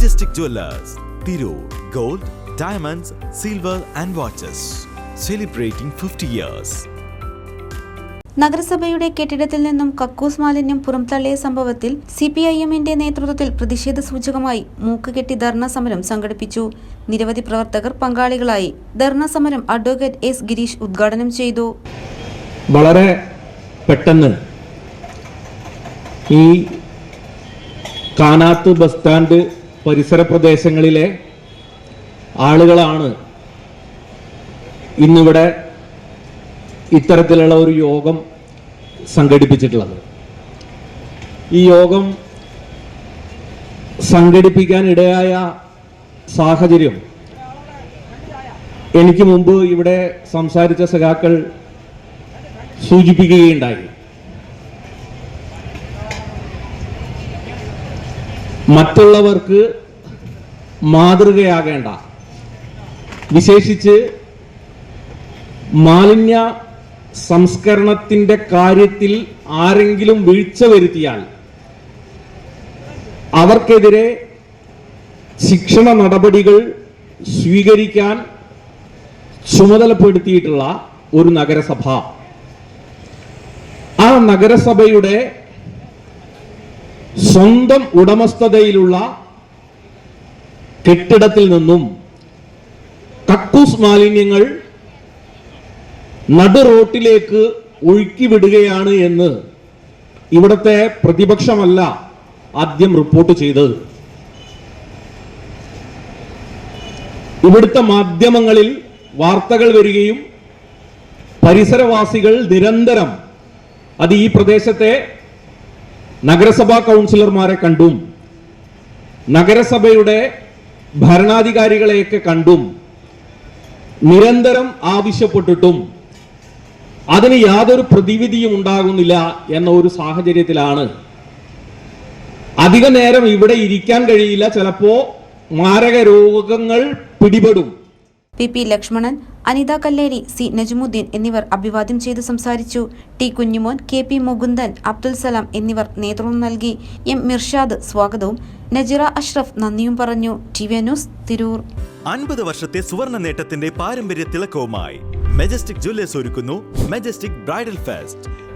Majestic Jewellers Tirur gold diamonds silver and watches celebrating fifty years നഗരസഭയുടെ കെട്ടിടത്തിൽ നിന്നും കക്കൂസ് മാലിന്യം പുറംതള്ളിയ സംഭവത്തിൽ സി പി ഐ എമ്മിന്റെ നേതൃത്വത്തിൽ പ്രതിഷേധ സൂചകമായി മൂക്കുകെട്ടി ധർണ സമരം സംഘടിപ്പിച്ചു. നിരവധി പ്രവർത്തകർ പങ്കാളികളായി ധർണ സമരം അഡ്വക്കേറ്റ് എസ് ഗിരീഷ് ഉദ്ഘാടനം ചെയ്തു. വളരെ പെട്ടെന്ന് ഈ കാനാത്ത് ബസ് സ്റ്റാൻഡ് പരിസര പ്രദേശങ്ങളിലെ ആളുകളാണ് ഇന്നിവിടെ ഇത്തരത്തിലുള്ള ഒരു യോഗം സംഘടിപ്പിച്ചിട്ടുള്ളത്. ഈ യോഗം സംഘടിപ്പിക്കാൻ ഇടയായ സാഹചര്യം എനിക്ക് മുമ്പ് ഇവിടെ സംസാരിച്ച സഖാക്കൾ സൂചിപ്പിക്കുകയുണ്ടായി. മറ്റുള്ളവർക്ക് മാതൃകയാകേണ്ട. വിശേഷിച്ച് മാലിന്യ സംസ്കരണത്തിന്റെ കാര്യത്തിൽ ആരെങ്കിലും വീഴ്ച വരുത്തിയാൽ അവർക്കെതിരെ ശിക്ഷണ നടപടികൾ സ്വീകരിക്കാൻ ചുമതലപ്പെടുത്തിയിട്ടുള്ള ഒരു നഗരസഭ. ആ നഗരസഭയുടെ സ്വന്തം ഉടമസ്ഥതയിലുള്ള കെട്ടിടത്തിൽ നിന്നും കക്കൂസ് മാലിന്യങ്ങൾ നടു റോട്ടിലേക്ക് ഒഴുക്കി വിടുകയാണ് എന്ന് ഇവിടുത്തെ പ്രതിപക്ഷമല്ല ആദ്യം റിപ്പോർട്ട് ചെയ്തത്. ഇവിടുത്തെ മാധ്യമങ്ങളിൽ വാർത്തകൾ വരികയും പരിസരവാസികൾ നിരന്തരം അത് ഈ പ്രദേശത്തെ നഗരസഭാ കൗൺസിലർമാരെ കണ്ടും നഗരസഭയുടെ ഭരണാധികാരികളെയൊക്കെ കണ്ടും നിരന്തരം ആവശ്യപ്പെട്ടിട്ടും അതിന് യാതൊരു പ്രതിവിധിയും ഉണ്ടാകുന്നില്ല എന്ന ഒരു സാഹചര്യത്തിലാണ്. അധിക നേരം ഇവിടെ ഇരിക്കാൻ കഴിയില്ല. ചിലപ്പോ മാരക രോഗങ്ങൾ പിടിപെടും. P P Lakshmanan Anitha Kalleri C Najmuddin എന്നിവർ അഭിവാദ്യം ചെയ്ത് സംസാരിച്ചു. T Kunjumon K P Mukundan Abdul Salam എന്നിവർ നേതൃത്വം നൽകി. എം മിർഷാദ് സ്വാഗതവും. നജിറ അഷ്റഫ് നന്ദിയും പറഞ്ഞു. T V news Tirur. അൻപത് വർഷത്തെ സുവർണ നേട്ടത്തിന്റെ പാരമ്പര്യ തിളക്കവുമായി മെജസ്റ്റിക് ജ്വല്ലേഴ്സ് ഒരുക്കുന്നു Majestic bridal fest